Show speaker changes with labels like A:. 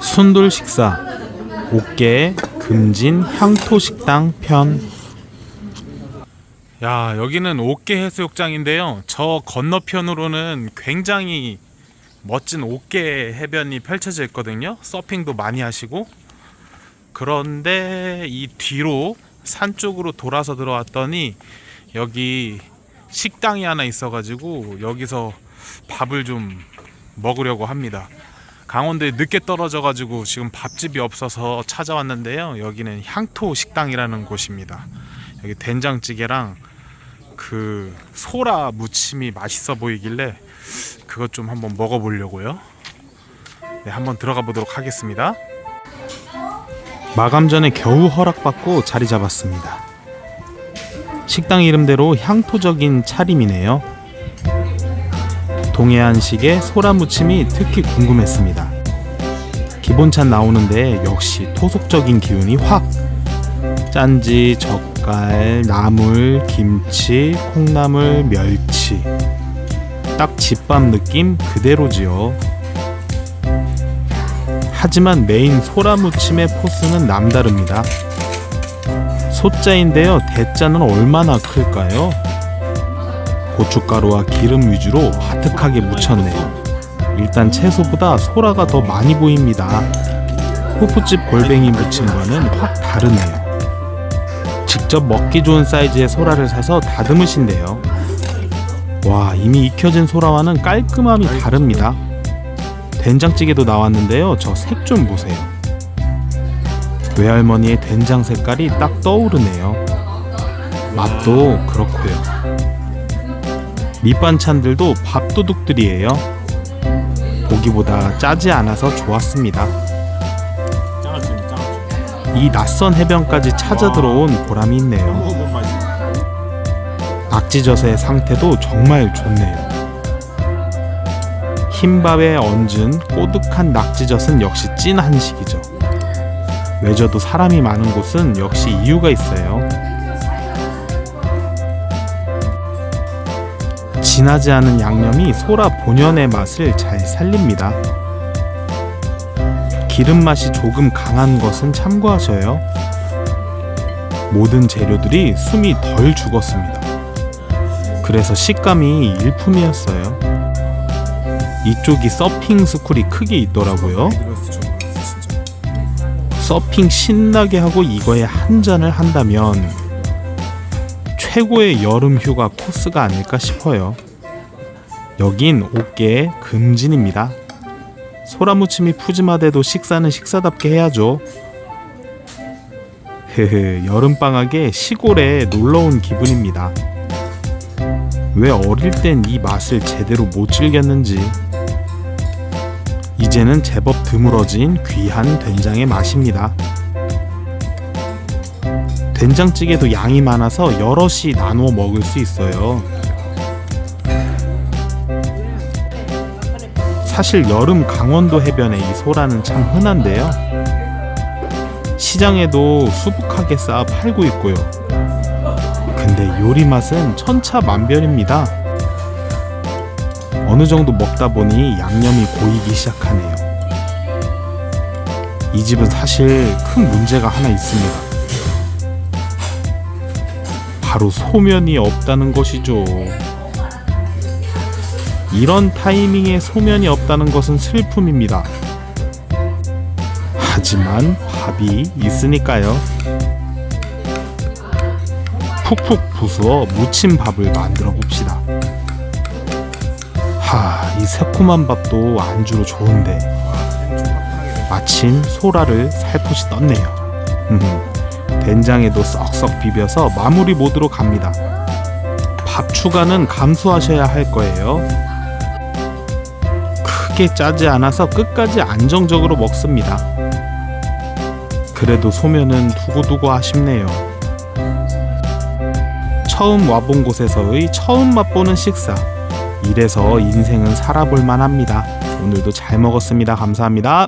A: 순돌 식사 옥계 금진 향토 식당 편. 야 여기는 옥계 해수욕장인데요. 저 건너편으로는 굉장히 멋진 옥계 해변이 펼쳐져 있거든요. 서핑도 많이 하시고 그런데 이 뒤로 산 쪽으로 돌아서 들어왔더니 여기 식당이 하나 있어가지고 여기서 밥을 좀 먹으려고 합니다. 강원도에 늦게 떨어져 가지고 지금 밥집이 없어서 찾아왔는데요. 여기는 향토 식당이라는 곳입니다. 여기 된장찌개랑 그 소라 무침이 맛있어 보이길래 그것 좀 한번 먹어 보려고요. 네, 한번 들어가 보도록 하겠습니다. 마감 전에 겨우 허락받고 자리 잡았습니다. 식당 이름대로 향토적인 차림이네요. 동해안식의 소라 무침이 특히 궁금했습니다. 기본찬 나오는데 역시 토속적인 기운이 확! 짠지, 젓갈, 나물, 김치, 콩나물, 멸치. 딱 집밥 느낌 그대로지요. 하지만 메인 소라무침의 포스는 남다릅니다. 소자인데요. 대자는 얼마나 클까요? 고춧가루와 기름 위주로 하특하게 묻혔네요. 일단 채소보다 소라가 더 많이 보입니다. 호프집 골뱅이 무침과는 확 다르네요. 직접 먹기 좋은 사이즈의 소라를 사서 다듬으신대요. 와, 이미 익혀진 소라와는 깔끔함이 다릅니다. 된장찌개도 나왔는데요. 저 색 좀 보세요. 외할머니의 된장 색깔이 딱 떠오르네요. 맛도 그렇고요. 밑반찬들도 밥도둑들이에요. 보기보다 짜지 않아서 좋았습니다. 이 낯선 해변까지 찾아 들어온 보람이 있네요. 낙지젓의 상태도 정말 좋네요. 흰밥에 얹은 꼬득한 낙지젓은 역시 찐 한식이죠. 외져도 사람이 많은 곳은 역시 이유가 있어요. 진하지 않은 양념이 소라 본연의 맛을 잘 살립니다. 기름 맛이 조금 강한 것은 참고하셔요. 모든 재료들이 숨이 덜 죽었습니다. 그래서 식감이 일품이었어요. 이쪽이 서핑 스쿨이 크게 있더라고요. 서핑 신나게 하고 이거에 한 잔을 한다면 최고의 여름 휴가 코스가 아닐까 싶어요. 여긴 옥계의 금진입니다. 소라무침이 푸짐하대도 식사는 식사답게 해야죠. 헤헤, 여름방학에 시골에 놀러온 기분입니다. 왜 어릴 땐 이 맛을 제대로 못 즐겼는지. 이제는 제법 드물어진 귀한 된장의 맛입니다. 된장찌개도 양이 많아서 여럿이 나누어 먹을 수 있어요. 사실 여름 강원도 해변의 이 소라는 참 흔한데요. 시장에도 수북하게 쌓아 팔고 있고요. 근데 요리 맛은 천차만별입니다. 어느 정도 먹다 보니 양념이 고이기 시작하네요. 이 집은 사실 큰 문제가 하나 있습니다. 바로 소면이 없다는 것이죠. 이런 타이밍에 소면이 없다는 것은 슬픔입니다. 하지만 밥이 있으니까요. 푹푹 부수어 무침 밥을 만들어 봅시다. 하, 이 새콤한 밥도 안주로 좋은데 마침 소라를 살포시 떴네요. 음, 된장에도 썩썩 비벼서 마무리 모드로 갑니다. 밥 추가는 감수하셔야 할 거예요. 크게 짜지 않아서 끝까지 안정적으로 먹습니다. 그래도 소면은 두고두고 아쉽네요. 처음 와본 곳에서의 처음 맛보는 식사. 이래서 인생은 살아볼 만합니다. 오늘도 잘 먹었습니다. 감사합니다.